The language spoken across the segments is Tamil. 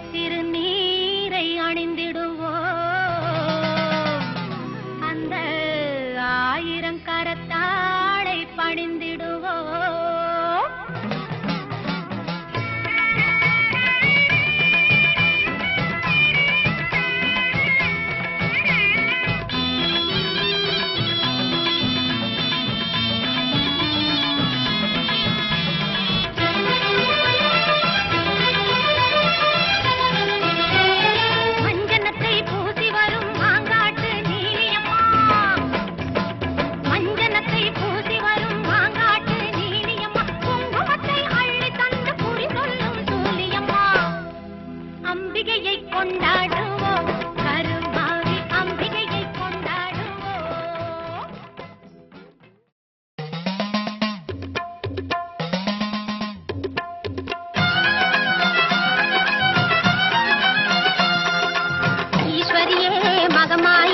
திருநீரை 干嘛？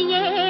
Yeah.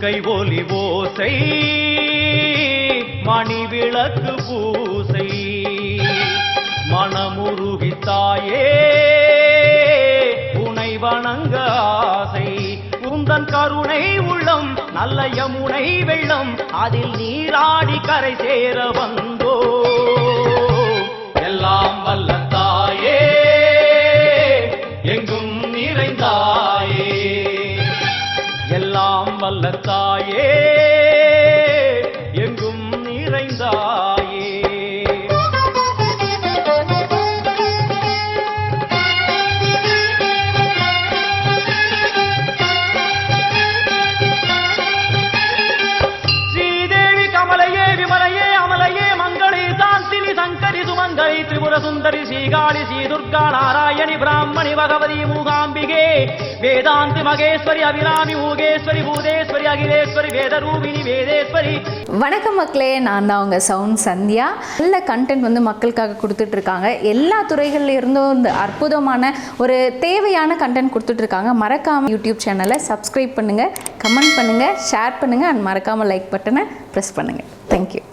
கை ஒலி ஓசை மணி விளக்கு பூசை. மனமுருகி தாயே உனை வணங்க ஆசை. உந்தன் கருணை உள்ளம் நல்ல யமுனை வெள்ளம் அதில் நீராடி கரை சேர வந்தோ. எல்லாம் வல்ல தாயே எங்கும் நிறைந்தாயே. சுந்தரி ஸ்ரீகாளி ஸ்ரீ துர்கா நாராயணி பிராமணி பகவதி மூகாம்பிகே. வேதாந்தி மகேஸ்வரி அபிராமி மூகேஸ்வரி பூதேஸ்வரி அகிலேஸ்வரி வேதரூபிணி வேதேஸ்வரி. வணக்கம் மக்களே நான் தான் உங்கள் சவுண்ட் சந்தியா. நல்ல கண்டென்ட் வந்து மக்களுக்காக கொடுத்துட்டு இருக்காங்க எல்லா துறைகள்ல இருந்தும் இந்த அற்புதமான ஒரு தேவையான கண்டென்ட் கொடுத்துட்டு இருக்காங்க மறக்காமல் யூடியூப் சேனலை சப்ஸ்கிரைப் பண்ணுங்க கமெண்ட் பண்ணுங்க ஷேர் பண்ணுங்க அண்ட் மறக்காமல் லைக் பட்டனை ப்ரெஸ் பண்ணுங்க. தேங்க்யூ